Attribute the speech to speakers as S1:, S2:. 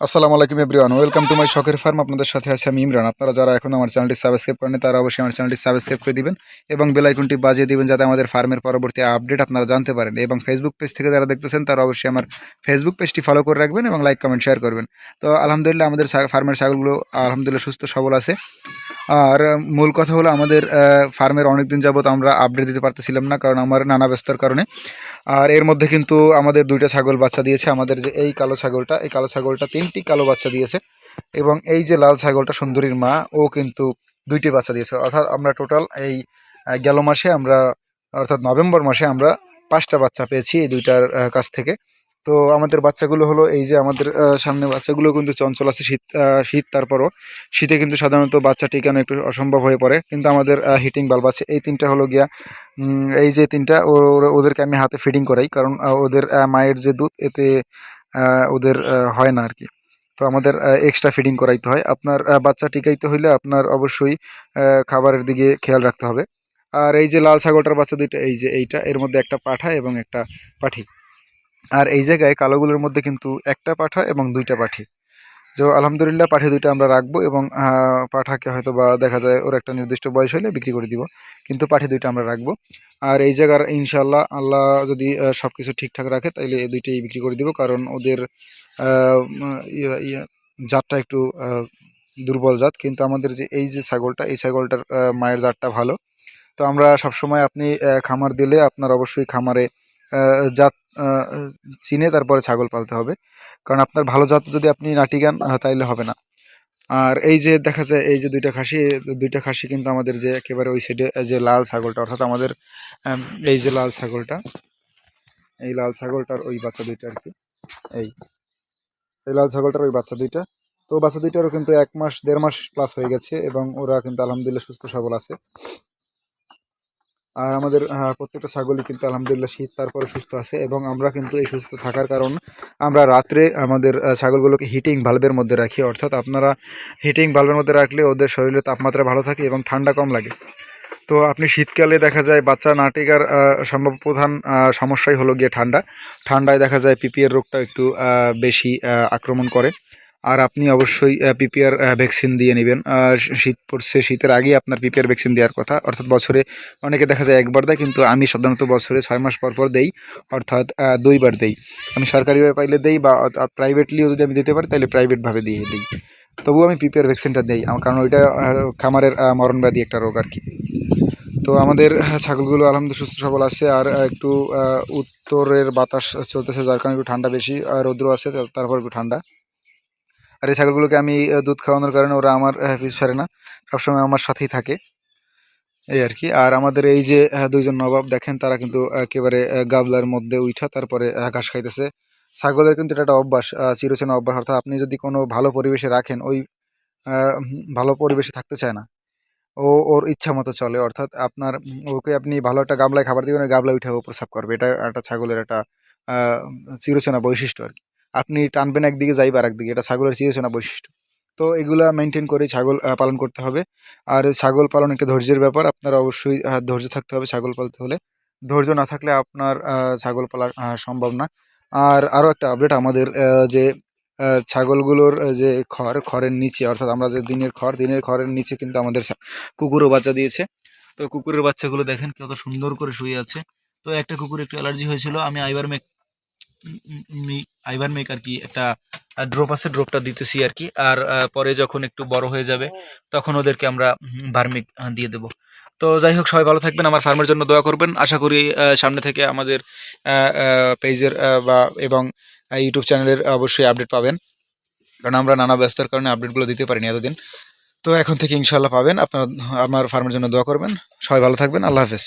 S1: আসসালামু আলাইকুম everyone, welcome to my শখের ফার্ম, আপনাদের সাথে আছে আমি ইমরান। আপনারা যারা এখন আমার চ্যানেলটি সাবস্ক্রাইব করেন তারা অবশ্যই আমার চ্যানেলটি সাবস্ক্রাইব করে দিবেন এবং বেল আইকনটি বাজিয়ে দিবেন যাতে আমাদের ফার্মের পরবর্তী আপডেট আপনারা জানতে পারেন। এবং ফেসবুক পেজ থেকে যারা দেখতেছেন, তারা অবশ্যই আমার ফেসবুক পেজটি ফলো করে রাখবেন এবং লাইক কমেন্ট শেয়ার করবেন। তো আলহামদুলিল্লাহ আমাদের ফার্মের ছাগলগুলো আলহামদুলিল্লাহ সুস্থ, সবল আছে। আর মূল কথা হলো আমাদের ফার্মের অনেক দিন যাবত আমরা আপডেট দিতে পারতেছিলাম না, কারণ আমার নানা ব্যস্তর কারণে। আর এর মধ্যে কিন্তু আমাদের দুইটা ছাগল বাচ্চা দিয়েছে, আমাদের যে এই কালো ছাগলটা, এই কালো ছাগলটা তিনটি কালো বাচ্চা দিয়েছে এবং এই যে লাল ছাগলটা সুন্দরীর মা, ও কিন্তু দুইটি বাচ্চা দিয়েছে। অর্থাৎ আমরা টোটাল এই গেল মাসে আমরা, অর্থাৎ নভেম্বর মাসে আমরা পাঁচটা বাচ্চা পেয়েছি এই দুইটার কাছ থেকে। তো আমাদের বাচ্চাগুলো হলো এই যে আমাদের সামনে বাচ্চাগুলো কিন্তু চঞ্চল আছে শীত শীত তারপরও। শীতে কিন্তু সাধারণত বাচ্চা টিকানো একটু অসম্ভব হয়ে পড়ে। কিন্তু আমাদের হিটিং বাল্ব আছে। এই তিনটা হলো গিয়া এই যে তিনটা ওদেরকে আমি হাতে ফিডিং করাই। কারণ ওদের মায়ের যে দুধ, এতে ওদের হয় না আর কি তো আমাদের এক্সট্রা ফিডিং করাইতে হয়। আপনার বাচ্চা টিকাইতে হইলে আপনার অবশ্যই খাবারের দিকে খেয়াল রাখতে হবে। আর এই যে লাল ছাগলটার বাচ্চা দুইটা, এই যে এইটা, এর মধ্যে একটা পাঠা এবং একটা পাঠি। আর এই জায়গায় কালোগুলোর মধ্যে কিন্তু একটা পাঠা এবং দুইটা পাঠি। যে আলহামদুলিল্লাহ পাঠি দুইটা আমরা রাখব এবং পাঠাকে হয়তো বা দেখা যায় ওর একটা নির্দিষ্ট বয়স হলে বিক্রি করে দিব। কিন্তু পাঠি দুইটা আমরা রাখব। আর এই জায়গার ইনশাল্লাহ আল্লাহ যদি সব কিছু ঠিকঠাক রাখে তাইলে এই দুইটাই বিক্রি করে দিব। কারণ ওদের জাতটা একটু দুর্বল জাত। কিন্তু আমাদের যে এই যে ছাগলটা, এই ছাগলটার মায়ের জাতটা ভালো। তো আমরা সবসময় আপনি খামার দিলে আপনার অবশ্যই খামারে জাত চিনে তারপরে ছাগল পালতে হবে। কারণ আপনার ভালো জাত যদি আপনি নাটিগান তাইলে হবে না। আর এই যে দেখা যায়, এই যে দুইটা খাসি দুইটা খাসি কিন্তু আমাদের যে একেবারে ওই সাইডে যে লাল ছাগলটা, অর্থাৎ আমাদের এই যে লাল ছাগলটা, এই লাল ছাগলটার ওই বাচ্চা দুইটা আর কি, এই এই লাল ছাগলটার ওই বাচ্চা দুইটা। তো বাচ্চা দুইটারও কিন্তু এক মাস, দেড় মাস প্লাস হয়ে গেছে এবং ওরা কিন্তু আলহামদুলিল্লাহ সুস্থ সবল আছে। আর আমাদের প্রত্যেকটা ছাগলই কিন্তু আলহামদুলিল্লাহ শীত, তারপরে সুস্থ আছে এবং আমরা কিন্তু এই সুস্থ থাকার কারণ আমরা রাত্রে আমাদের ছাগলগুলোকে হিটিং ভালভের মধ্যে রাখি। অর্থাৎ আপনারা হিটিং ভালভের মধ্যে রাখলে ওদের শরীরে তাপমাত্রা ভালো থাকে এবং ঠান্ডা কম লাগে। তো আপনি শীতকালে দেখা যায় বাচ্চা না টেকার সম্ভব প্রধান সমস্যাই হলো গিয়ে ঠান্ডা। ঠান্ডায় দেখা যায় পিপিএর রোগটা একটু বেশি আক্রমণ করে। আর আপনি অবশ্যই পিপিআর ভ্যাকসিন দিয়ে নেবেন। শীত পড়ছে, শীতের আগেই আপনার পিপিআর ভ্যাকসিন দেওয়ার কথা। অর্থাৎ বছরে অনেকে দেখা যায় একবার দেয়, কিন্তু আমি সাধারণত বছরে ছয় মাস পর পর দেই, অর্থাৎ দুইবার দেই। আমি সরকারিভাবে পাইলে দেই বা প্রাইভেটলিও যদি আমি দিতে পারি তাহলে প্রাইভেটভাবে দিয়ে দিই। তবুও আমি পিপিআর ভ্যাকসিনটা দেই কারণ ওইটা খামারের মরণব্যাধি একটা রোগ আর কি। তো আমাদের ছাগলগুলো আলহামদুলিল্লাহ সুস্থ সবল আছে, আর একটু উত্তরের বাতাস চলতেছে, যার কারণে একটু ঠান্ডা বেশি রৌদ্র আছে তারপর একটু ঠান্ডা। আর এই ছাগলগুলোকে আমি দুধ খাওয়ানোর কারণে ওরা আমার পিছু ছাড়ে না। সবসময় আমার সাথেই থাকে। এই আর কি। আর আমাদের এই যে দুইজন নবাব, দেখেন তারা কিন্তু একেবারে গাবলার মধ্যে উঠা তারপরে ঘাস খাইতেছে। ছাগলের কিন্তু এটা একটা অভ্যাস চিরচেনা অভ্যাস। অর্থাৎ আপনি যদি কোনো ভালো পরিবেশে রাখেন, ওই ভালো পরিবেশে থাকতে চায় না। ও, ওর ইচ্ছা মতো চলে। অর্থাৎ আপনার ওকে আপনি ভালো একটা গামলায় খাবার দিবেন, ওই গামলায় উঠে ও প্রসাব করবে। এটা একটা ছাগলের একটা চিরচেনা বৈশিষ্ট্য আর কি। আপনি টানবেন একদিকে, যাইবে আর একদিকে এটা ছাগলের চিরচেনা বৈশিষ্ট্য। তো এগুলা মেনটেন করে ছাগল পালন করতে হবে। আর ছাগল পালন একটা ধৈর্যের ব্যাপার। আপনার অবশ্যই ধৈর্য থাকতে হবে ছাগল পালতে হলে। ধৈর্য না থাকলে আপনার ছাগল পালা সম্ভব না। আর আরও একটা আপডেট আমাদের যে ছাগলগুলোর যে খড়, খড়ের নিচে, অর্থাৎ আমরা যে দিনের খড়, দিনের খড়ের নিচে কিন্তু আমাদের কুকুরও বাচ্চা দিয়েছে। তো কুকুরের বাচ্চাগুলো দেখেন কত সুন্দর করে শুয়ে আছে। তো একটা কুকুর একটু অ্যালার্জি হয়েছিল। আমি আইবার মেক আইবার মেক আর কি একটা ড্রপ আছে ড্রপটা দিতেছি আর কি। আর পরে যখন একটু বড় হয়ে যাবে, তখন ওদেরকে আমরা বার্মিক দিয়ে দেবো। তো যাই হোক, সবাই ভালো থাকবেন, আমার ফার্মের জন্য দোয়া করবেন। আশা করি সামনে থেকে আমাদের পেজের বা, এবং ইউটিউব চ্যানেলের অবশ্যই আপডেট পাবেন। কারণ আমরা নানা ব্যস্ততার কারণে আপডেটগুলো দিতে পারিনি এতদিন। তো এখন থেকে ইনশাল্লাহ পাবেন। আপনারা, আমার ফার্মের জন্য দোয়া করবেন। সবাই ভালো থাকবেন। আল্লাহ হাফেজ।